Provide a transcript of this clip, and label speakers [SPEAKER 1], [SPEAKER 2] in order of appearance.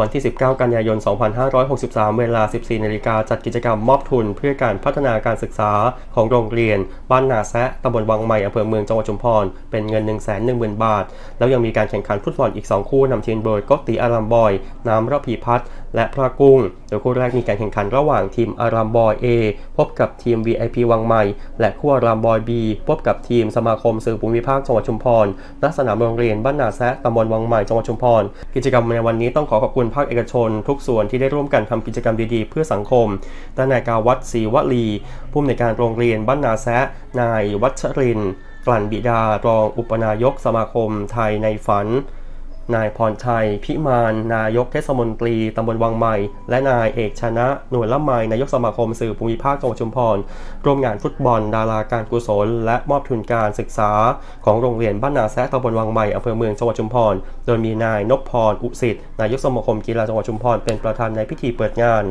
[SPEAKER 1] วันที่ 19 กันยายน 2563 เวลา 14 นาฬิกาจัดกิจกรรมมอบทุน เพื่อการพัฒนาการศึกษาของโรงเรียน บ้านนาแซะตำบลวังใหม่อำเภอเมืองจังหวัดชุมพร เป็นเงิน 110,000 บาท แล้วยังมีการแข่งขันฟุตบอลอีก 2 คู่นำทีมโดยก็ตีอารามบอย น้ำระพีพัฒน์ และพระกุ้ง โดยคู่แรกมีการแข่งขันระหว่างทีมอารามบอย A พบกับทีม VIP วังใหม่ และคู่อารามบอย B พบกับทีมสมาคมสื่อภูมิภาคจังหวัดชุมพร ณ สนามโรงเรียนบ้านนาแซะตำบลวังใหม่จังหวัดชุมพร กิจกรรมในวันนี้ต้องขอขอบคุณภาคเอกชน ทุกส่วนที่ได้ร่วมกันทำกิจกรรมดีๆ เพื่อสังคมด้านนายกาวัดศรีวลี ผู้อำนวยการโรงเรียนบ้านนาแซะ นายวัชรินกลั่นบิดารองอุปนายกสมาคมไทยในฝัน นายพรชัย พิมาน นายกเทศมนตรีตำบลวังใหม่ และนายเอกชนะหน่วยละไมนายกสมาคมสื่อภูมิภาคจังหวัดชุมพร ร่วมงานฟุตบอล ดาราการกุศล และมอบทุนการศึกษา ของโรงเรียนบ้านนาแซะตำบลวังใหม่อำเภอเมืองจังหวัดชุมพร โดยมีนายนพพร อุสิตนายกสมาคมกีฬาจังหวัดชุมพรเป็นประธานในพิธีเปิดงาน